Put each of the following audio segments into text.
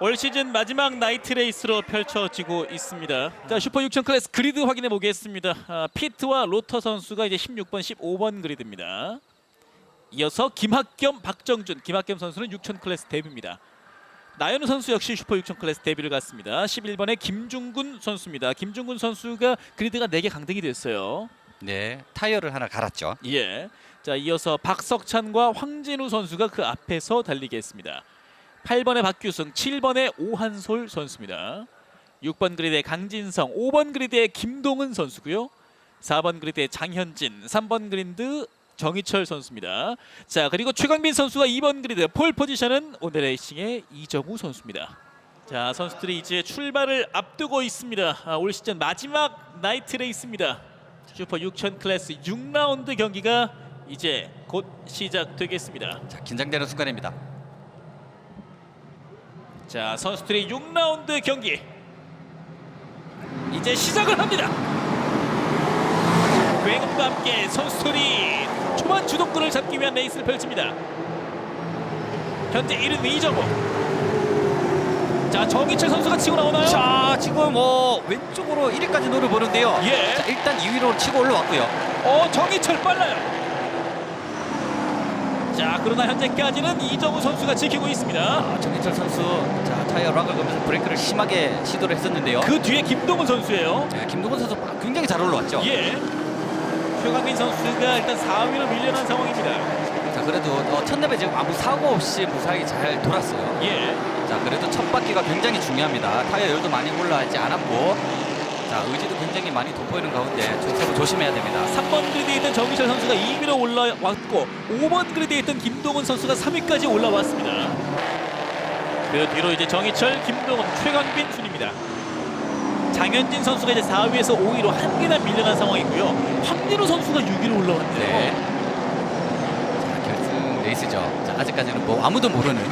올 시즌 마지막 나이트 레이스로 펼쳐지고 있습니다. 자 슈퍼 6000 클래스 그리드 확인해 보겠습니다. 아, 피트와 로터 선수가 이제 16번, 15번 그리드입니다. 이어서 김학겸, 박정준, 김학겸 선수는 6000 클래스 데뷔입니다. 나연우 선수 역시 슈퍼 6000 클래스 데뷔를 갔습니다. 11번에 김중군 선수입니다. 김중군 선수가 그리드가 4개 강등이 됐어요. 네, 타이어를 하나 갈았죠. 예. 자 이어서 박석찬과 황진우 선수가 그 앞에서 달리겠습니다. 8번의 박규승, 7번의 오한솔 선수입니다. 6번 그리드의 강진성, 5번 그리드의 김동은 선수고요. 4번 그리드의 장현진, 3번 그리드 정희철 선수입니다. 자 그리고 최광빈 선수가 2번 그리드 폴 포지션은 오늘 레이싱의 이정우 선수입니다. 자 선수들이 이제 출발을 앞두고 있습니다. 아, 올 시즌 마지막 나이트 레이스입니다. 슈퍼 6000 클래스 6라운드 경기가 이제 곧 시작되겠습니다. 자, 긴장되는 순간입니다. 자 선수들의 6라운드 경기 이제 시작을 합니다. 굉음과 함께 선수들이 초반 주도권을 잡기 위한 레이스를 펼칩니다. 현재 1위 이정우. 자 정희철 선수가 치고 나오나요? 자, 지금 뭐 왼쪽으로 1위까지 노려보는데요. 예. 자, 일단 2위로 치고 올라왔고요. 어 정희철 빨라요. 자 그러나 현재까지는 이정우 선수가 지키고 있습니다. 아, 정희철 선수 자, 타이어 락을 걸면서 브레이크를 심하게 시도를 했었는데요. 그 뒤에 김동훈 선수예요. 자, 김동건 선수 굉장히 잘 올라왔죠. 예. 최강민 선수가 일단 4위로 밀려난 상황입니다. 자, 그래도 어, 첫랩에 지금 아무 사고 없이 무사히 잘 돌았어요. 예. 자, 그래도 첫 바퀴가 굉장히 중요합니다. 타이어 열도 많이 올라가지 않았고, 자, 의지도 굉장히 많이 돋보이는 가운데 좀 서로 조심해야 됩니다. 3번 그리드에 있던 정희철 선수가 2위로 올라왔고 5번 그리드에 있던 김동훈 선수가 3위까지 올라왔습니다. 그 뒤로 이제 정희철, 김동훈, 최강빈 순입니다. 장현진 선수가 이제 4위에서 5위로 한 개나 밀려난 상황이고요. 황진우 선수가 6위로 올라왔네요. 네. 자, 결승 레이스죠. 자, 아직까지는 뭐 아무도 모르는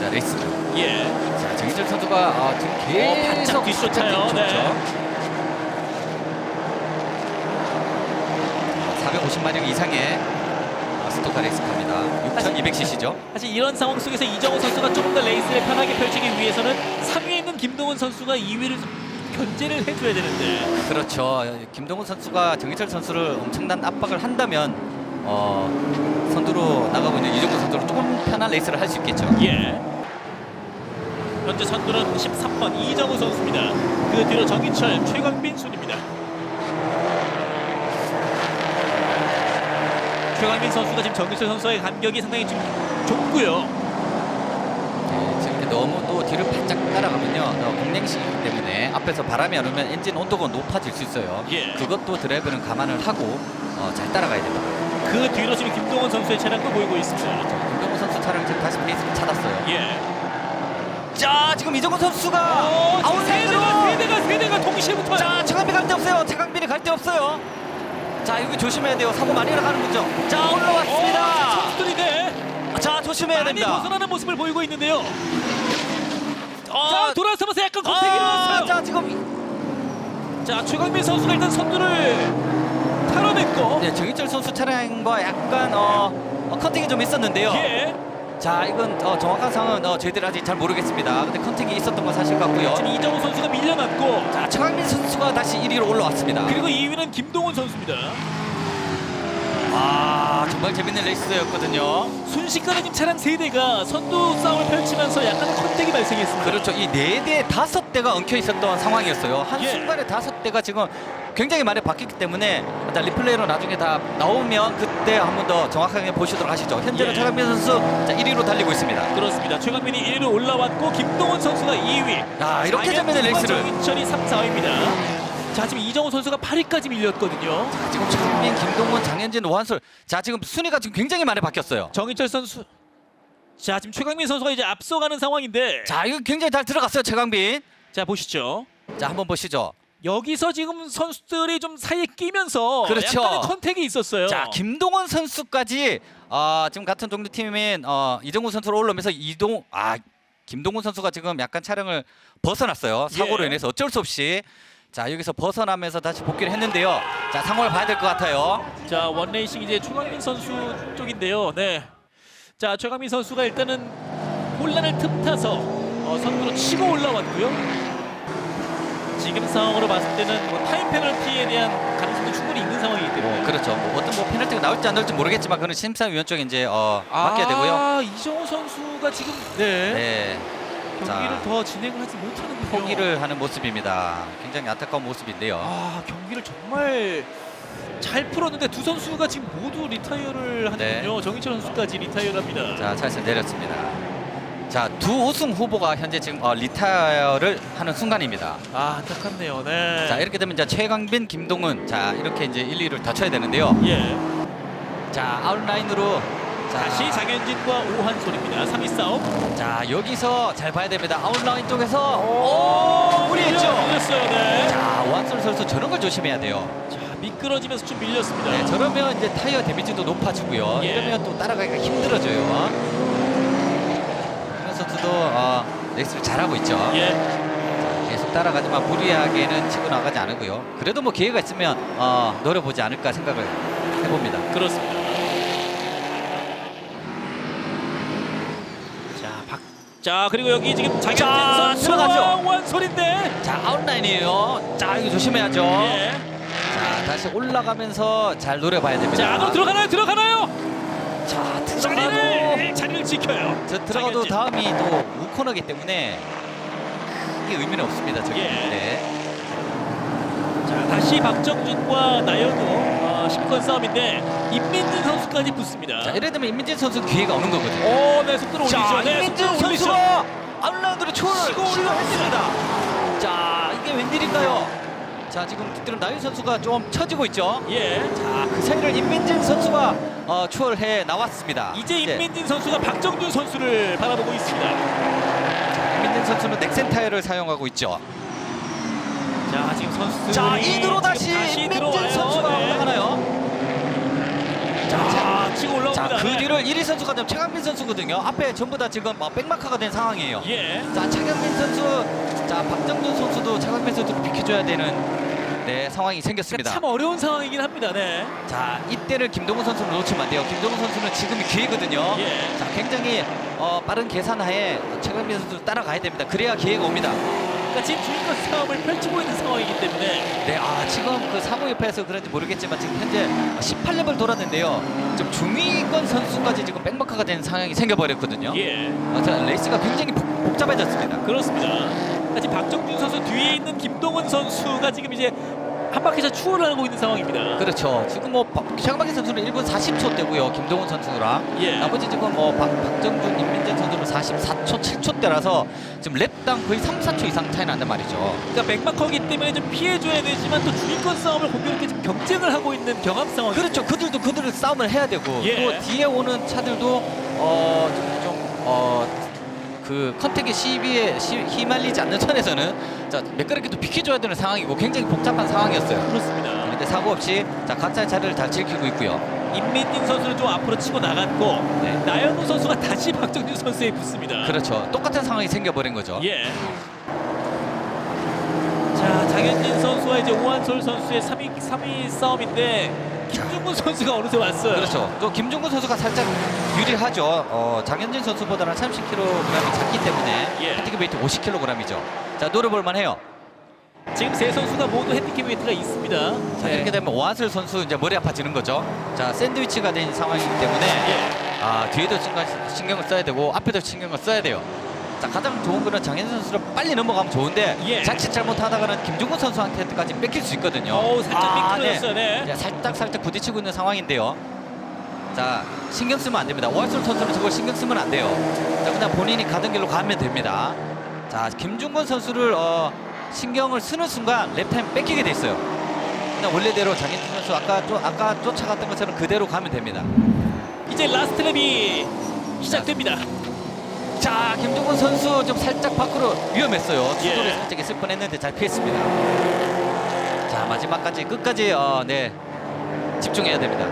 자, 레이스죠. 예. 자, 정희철 선수가 아, 지금 계속 바짝 뒤쫓아요. 바짝 네. 뒤쫓죠. 450마력 이상의 아, 스토카 레이스카입니다. 6,200cc죠. 사실 이런 상황 속에서 이정우 선수가 조금 더 레이스를 편하게 펼치기 위해서는 3위에 있는 김동훈 선수가 2위를 견제를 해줘야 되는데 그렇죠. 김동훈 선수가 정희철 선수를 엄청난 압박을 한다면 어, 선두로 나가고 있는 이정도 선수로 조금 편한 레이스를 할 수 있겠죠. 예. 현재 선두는 13번 이정우 선수입니다. 그 뒤로 정희철, 최광빈 순입니다. 최광빈 선수가 지금 정희철 선수와의 간격이 상당히 좀 좁고요. 네, 지금 너무 또 뒤를 바짝 따라가면요. 어, 공랭시기 때문에 앞에서 바람이 안 오면 엔진 온도가 높아질 수 있어요. 예. 그것도 드라이버는 감안을 하고 어, 잘 따라가야 됩니다. 그 뒤로 지금 김동원 선수의 차량도 보이고 있습니다. 김동훈 선수 차량 지금 다시 페이스를 찾았어요. 예. 자, 지금 이정훈 선수가 어, 지금 세 아웃라인으로 대가 세 대가 세 대가 동시에 붙어요. 자, 최강빈 갈 데 없어요. 최강빈이 갈 데 없어요. 자, 여기 조심해야 돼요. 사고 많이 나가는 거죠. 자, 올라왔습니다. 어, 선수들이 네. 자, 조심해야 많이 됩니다. 벗어나는 모습을 보이고 있는데요. 어, 자 돌아서면서 약간 컨택이 일어났어요. 자, 지금 자 최강민 선수가 일단 선두를 털어냈고 네, 정희철 선수 차량과 약간 어, 어, 컨택이 좀 있었는데요. 예 자, 이건 어, 정확한 상황은 어, 저희들 아직 잘 모르겠습니다. 근데 컨택이 있었던 건 사실 같고요. 지금 이정우 선수가 밀려났고 자, 최강민 선수가 다시 1위로 올라왔습니다. 그리고 2위는 김동훈 선수입니다. 아, 정말 재밌는 레이스였거든요. 순식간에 지금 차량 세 대가 선두 싸움을 펼치면서 약간의 컨택이 발생했습니다. 그렇죠. 이 네 대, 다섯 대가 엉켜 있었던 상황이었어요. 한 예. 순간에 다섯 대가 지금 굉장히 많이 바뀌기 때문에 일단 리플레이로 나중에 다 나오면 그때 한 번 더 정확하게 보시도록 하시죠. 현재는 예. 최강민 선수 자, 1위로 달리고 있습니다. 그렇습니다. 최강민이 1위로 올라왔고 김동훈 선수가 2위. 야, 이렇게 재밌는 레이스를. 정인철이 3, 4위입니다. 자 지금 이정우 선수가 8위까지 밀렸거든요. 자, 지금 최강민, 김동원, 장현진, 오한솔. 자, 지금 순위가 지금 굉장히 많이 바뀌었어요. 정인철 선수. 자 지금 최강민 선수가 이제 앞서가는 상황인데. 자, 자, 이거 굉장히 잘 들어갔어요, 최강민. 보시죠. 자, 한번 보시죠. 여기서 지금 선수들이 좀 사이에 끼면서 그렇죠. 약간의 컨택이 있었어요. 자, 김동원 선수까지 어, 지금 같은 종류 팀인 어, 이정우 선수로 올라오면서 이동 아 김동훈 선수가 지금 약간 차량을 벗어났어요. 사고로 예. 인해서 어쩔 수 없이 자 여기서 벗어나면서 다시 복귀를 했는데요. 자 상황을 봐야 될 것 같아요. 자 원레이싱 이제 최강민 선수 쪽인데요. 네. 자 최강민 선수가 일단은 혼란을 틈타서 어, 선두로 치고 올라왔고요. 지금 상황으로 봤을 때는 뭐 타임 페널티에 대한 가능성도 충분히 있는 상황이기 때문에. 뭐 그렇죠. 뭐 어떤 뭐 페널티가 나올지 안 나올지 모르겠지만 그는 심사위원 쪽에 이제 어, 아, 맡겨야 되고요. 이정우 선수가 지금 네, 네. 경기를 자. 더 진행을 하지 못하는 군요. 포기를 하는 모습입니다. 굉장히 안타까운 모습인데요. 아 경기를 정말 잘 풀었는데 두 선수가 지금 모두 리타이어를 하는군요. 정인철 선수까지 리타이어를 합니다. 네. 자, 차에서 내렸습니다. 자, 두 우승 후보가 현재 지금 어, 리타이어를 하는 순간입니다. 아 안타깝네요. 네. 자, 이렇게 되면 이제 최강빈, 김동은 자, 이렇게 이제 1, 2를 더 쳐야 되는데요. 예. 자, 아웃라인으로 자, 다시 장현진과 오한솔입니다. 3위 싸움. 자, 여기서 잘 봐야 됩니다. 아웃라인 쪽에서 오, 무리했죠? 밀렸어요. 네. 자, 오한솔 선수 저런 걸 조심해야 돼요. 자, 미끄러지면서 좀 밀렸습니다. 네, 저러면 이제 타이어 데미지도 높아지고요. 예. 이러면 또 따라가기가 힘들어져요. 김현 선수도 어, 레이스를 잘하고 있죠. 예. 자, 계속 따라가지만 무리하게는 치고 나가지 않고요. 그래도 뭐 기회가 있으면 어, 노려보지 않을까 생각을 해봅니다. 그렇습니다. 자, 박. 자, 그리고 여기 지금 자, 선수와 들어가죠. 오한솔인데. 자, 아웃라인이에요. 자, 이거 조심해야죠. 예. 자, 다시 올라가면서 잘 노려봐야 됩니다. 자, 안으로 들어가나요? 들어가나요? 자, 들어가도 자리를 자리를 지켜요. 저 들어가도 장현진. 다음이 또 우코너기 때문에 크게 의미는 없습니다. 저기. 예. 네. 자, 다시 박정준과 나연우 어, 10권 싸움인데 임민진 선수까지 붙습니다. 자, 이래 되면 임민진 선수 기회가 오는 거거든요. 오, 네, 속도를 올리죠. 자, 네, 임민진 속도를 올리죠. 선수가 아웃라운드로 초를 치고 올라옵니다. 자, 이게 웬일인가요? 자, 지금 뒤로 나윤 선수가 좀 처지고 있죠. 예. 자, 그 사이를 임민진 선수가 어, 추월해 나왔습니다. 이제 네. 임민진 선수가 박정준 선수를 바라보고 있습니다. 임민진 선수는 넥센 타이어를 사용하고 있죠. 자, 지금 선수들이 자, 인으로 다시, 지금 다시 임민진 들어와요. 선수가 네. 올라가나요? 자, 치고 올라옵니다. 자, 그 네. 뒤를 1위 선수가 지금 최강민 선수거든요. 앞에 전부 다 지금 막 백마카가 된 상황이에요. 예. 자, 최강민 선수, 자, 박정준 선수도 최강민 선수를 비켜줘야 되는 네, 상황이 생겼습니다. 참 어려운 상황이긴 합니다. 네. 자, 이때를 김동훈 선수는 놓치면 안 돼요. 김동훈 선수는 지금이 기회거든요. 예. 자, 굉장히 어, 빠른 계산하에 최강민 선수 따라가야 됩니다. 그래야 기회가 옵니다. 그러니까 지금 주인공 싸움을 펼치고 있는 상황이기 때문에 네, 아 지금 그 사무 옆에서 그런지 모르겠지만 지금 현재 18레벨 돌았는데요. 좀 중위권 선수까지 지금 백마카가 된 상황이 생겨버렸거든요. 예. 어, 자, 레이스가 굉장히 복, 복잡해졌습니다. 그렇습니다. 지금 박정준 선수 뒤에 있는 김동원 선수가 지금 이제 한 바퀴차 추월을 하고 있는 상황입니다. 그렇죠. 지금 뭐 박- 최강박희 선수는 1분 40초 대고요. 김동훈 선수랑 예. 나머지 지금 뭐 박, 박정준, 임민재 선수는 44초, 7초 대라서 지금 랩당 거의 3, 4초 이상 차이 난단 말이죠. 그러니까 맥마커기 때문에 좀 피해줘야 되지만 또 주인권 싸움을 공교롭게 지금 경쟁을 하고 있는 경합 상황. 그렇죠. 그들도 그들을 싸움을 해야 되고 예. 또 뒤에 오는 차들도 어좀좀어 그 컨택의 시비에 시, 휘말리지 않는 선에서는 자 매끄럽게 또 비켜줘야 되는 상황이고 굉장히 복잡한 상황이었어요. 그렇습니다. 그런데 사고 없이 자 각자의 자리를 잘 지키고 있고요. 임민진 선수는 좀 앞으로 치고 나갔고 네. 나연우 선수가 다시 박정준 선수에 붙습니다. 그렇죠. 똑같은 상황이 생겨버린 거죠. 예. 자 장현진 선수와 이제 오한솔 선수의 3위 3위 싸움인데 김중근 선수가 어느새 왔어요. 그렇죠. 또 김종근 선수가 살짝 유리하죠. 어, 장현진 선수보다는 30kg이 작기 때문에 예. 베이트 50kg이죠. 자 노려볼 만 해요. 지금 세 선수가 모두 핸디캡 웨이트가 있습니다. 자 이렇게 되면 오한슬 선수 이제 머리 아파지는 거죠. 자 샌드위치가 된 상황이기 때문에 예. 아 뒤에도 신경, 신경을 써야 되고 앞에도 신경을 써야 돼요. 자 가장 좋은 거는 장현진 선수를 빨리 넘어가면 좋은데 예. 자칫 잘못하다가는 김종근 선수한테까지 뺏길 수 있거든요. 어우 살짝 아, 미끄러졌어요. 네. 네, 살짝 살짝 부딪히고 있는 상황인데요. 자 신경 쓰면 안 됩니다. 오한솔 선수는 저걸 신경 쓰면 안 돼요. 자 그냥 본인이 가던 길로 가면 됩니다. 자 김중건 선수를 어, 신경을 쓰는 순간 랩타임 뺏기게 돼 있어요. 그냥 원래대로 장현진 선수 아까 쫓 아까 쫓아갔던 것처럼 그대로 가면 됩니다. 이제 라스트 랩이 시작됩니다. 자 김종근 선수 좀 살짝 밖으로 위험했어요. 예. 추돌에 살짝 있을 뻔했는데 잘 피했습니다. 자 마지막까지 끝까지 어, 네 집중해야 됩니다.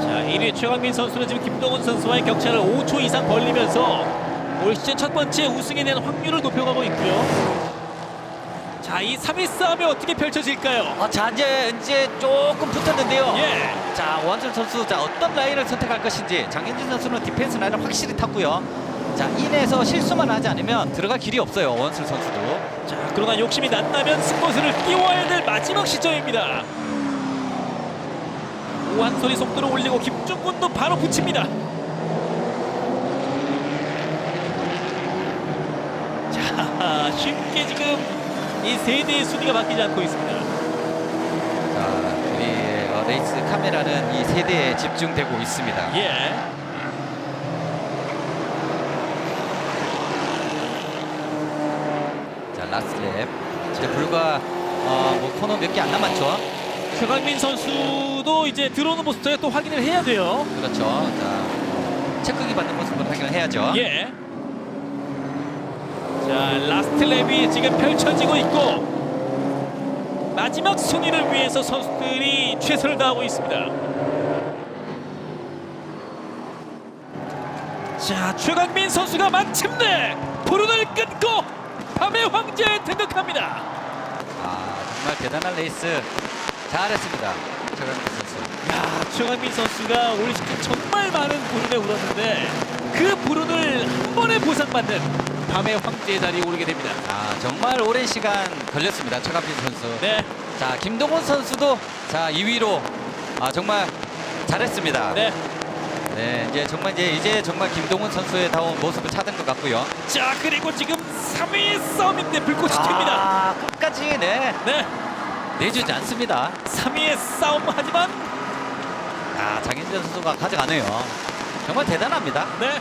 자 1위 최강민 선수는 지금 김동훈 선수와의 격차를 5초 이상 벌리면서 올 시즌 첫 번째 우승에 대한 확률을 높여가고 있고요. 자 이 3위 싸움이 어떻게 펼쳐질까요? 어, 자 이제 이제 조금 붙었는데요. 예. 자 오한솔 선수 자 어떤 라인을 선택할 것인지 장현진 선수는 디펜스 라인을 확실히 탔고요. 자 인에서 실수만 하지 않으면 들어갈 길이 없어요 원술 선수도. 자, 그러나 욕심이 난다면 승부수를 띄워야 될 마지막 시점입니다. 오한솔이 속도를 올리고 김중군도 바로 붙입니다. 자, 쉽게 지금 이 세대의 순위가 바뀌지 않고 있습니다. 자 우리 어, 레이스 카메라는 이 세대에 집중되고 있습니다. 예. 자 라스트 랩. 이제 불과 어, 뭐 코너 몇 개 안 남았죠. 최강민 선수도 이제 들어오는 모습 저희가 또 확인을 해야 돼요. 그렇죠. 자 체크기 받는 모습을 확인을 해야죠. 예. 자, 라스트 랩이 지금 펼쳐지고 있고 마지막 순위를 위해서 선수들이 최선을 다하고 있습니다. 자, 최강민 선수가 마침내 불운을 끊고 밤의 황제에 등극합니다. 아 정말 대단한 레이스 잘했습니다. 최강민 선수. 야, 최강민 선수가 올 시즌 정말 많은 불운에 울었는데 그 불운을 한 번에 보상받는 밤의 황제의 자리에 오르게 됩니다. 아 정말 오랜 시간 걸렸습니다. 최강민 선수. 네, 자 김동원 선수도 자 2위로 아 정말 잘했습니다. 네. 네, 이제 정말 이제 이제 정말 김동원 선수의 다운 모습을 찾은 것 같고요. 자, 그리고 지금 3위 싸움인데 불꽃이 튑니다. 아, 끝까지 네 네, 내주지 않습니다. 3위의 싸움 하지만 아 장인재 선수가 가져가네요. 정말 대단합니다. 네,